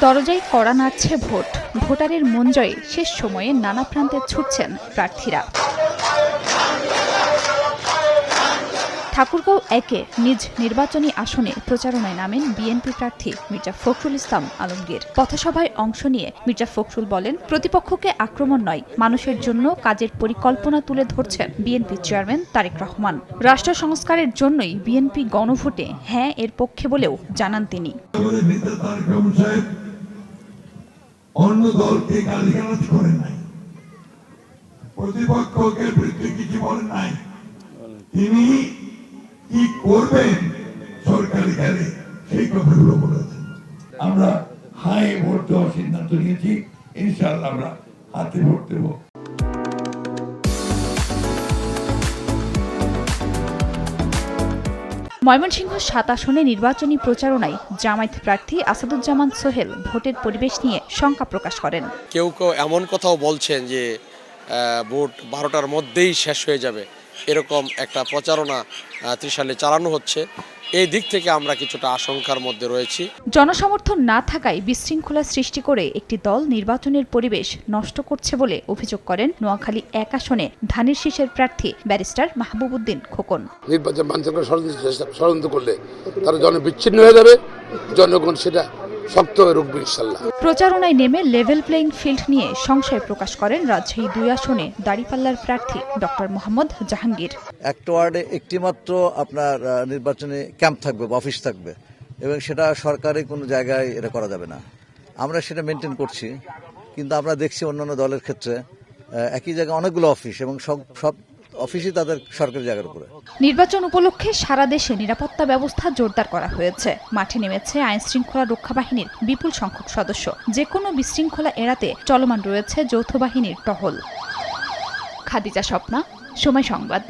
দরজায় কড়া নাড়ছে ভোট। ভোটারের মন জয়ে শেষ সময়ে নানা প্রান্তে ছুটছেন প্রার্থীরা। ঠাকুরগাঁও একে নিজ নির্বাচনী আসনে প্রচারণায় নামেন বিএনপি প্রার্থী মির্জা ফখরুল ইসলাম আলমগীর। পথসভায় অংশ নিয়ে মির্জা ফখরুল বলেন, প্রতিপক্ষকে আক্রমণ নয়, মানুষের জন্য কাজের পরিকল্পনা তুলে ধরছেন বিএনপি চেয়ারম্যান তারেক রহমান। রাষ্ট্র সংস্কারের জন্যই বিএনপি গণভোটে হ্যাঁ এর পক্ষে বলেও জানান তিনি। অন্য দলকে গালিগালাজ করেন নাই, প্রতিপক্ষকে বিরুদ্ধে কিছু নাই। তিনি করবেন সরকারি সেই কথাগুলো বলেছেন আমরা হাই ভোট দেওয়ার সিদ্ধান্ত নিয়েছি ইনশাআল্লাহ আমরা হাতে ভোট দেবো। ময়মনসিংহ সাত আসনে নির্বাচনী প্রচারণায় জামায়াত প্রার্থী আসাদুজ্জামান সোহেল ভোটের পরিবেশ নিয়ে শঙ্কা প্রকাশ করেন। কেউ কেউ এমন কথাও বলছেন যে ভোট বারোটার মধ্যেই শেষ হয়ে যাবে। এরকম একটা প্রচারণা ত্রিশালে চালানো হচ্ছে। এই দিক থেকে আমরা কিছুটা আশঙ্কার মধ্যে রয়েছি। জনসমর্থন না থাকায় বিশৃঙ্খলা সৃষ্টি করে একটি দল নির্বাচনের পরিবেশ নষ্ট করছে বলে অভিযোগ করেন নোয়াখালী এক আসনে ধানের শীষের প্রার্থী ব্যারিস্টার মাহবুবুদ্দিন খোকন। নির্বাচন ষড়যন্ত্র ষড়যন্ত্র করলে তারা জন বিচ্ছিন্ন হয়ে যাবে। জনগণ সেটা শক্ত হয়ে রুখবে ইনশাল্লাহ প্রচারণায় নেমে লেভেল প্লেইং ফিল্ড নিয়ে সংশয় প্রকাশ করেন রাজশাহী দুই আসনে দাড়িপাল্লার প্রার্থী ডক্টর মোহাম্মদ জাহাঙ্গীর। একটা ওয়ার্ডে একটিমাত্র আপনার নির্বাচনী ক্যাম্প থাকবে বা অফিস থাকবে এবং সেটা সরকারি কোনো জায়গায় এটা করা যাবে না। আমরা সেটা মেনটেন করছি কিন্তু আমরা দেখছি অন্যান্য দলের ক্ষেত্রে একই জায়গায় অনেকগুলো অফিস এবং সব সব অফিসই তাদের সরকারি জায়গার উপরে। নির্বাচন উপলক্ষে সারা দেশে নিরাপত্তা ব্যবস্থা জোরদার করা হয়েছে। মাঠে নেমেছে আইন শৃঙ্খলা রক্ষা বাহিনীর বিপুল সংখ্যক সদস্য। যে কোনো বিশৃঙ্খলা এড়াতে চলমান রয়েছে যৌথ বাহিনীর টহল। খাদিজা স্বপ্না, সময় সংবাদ।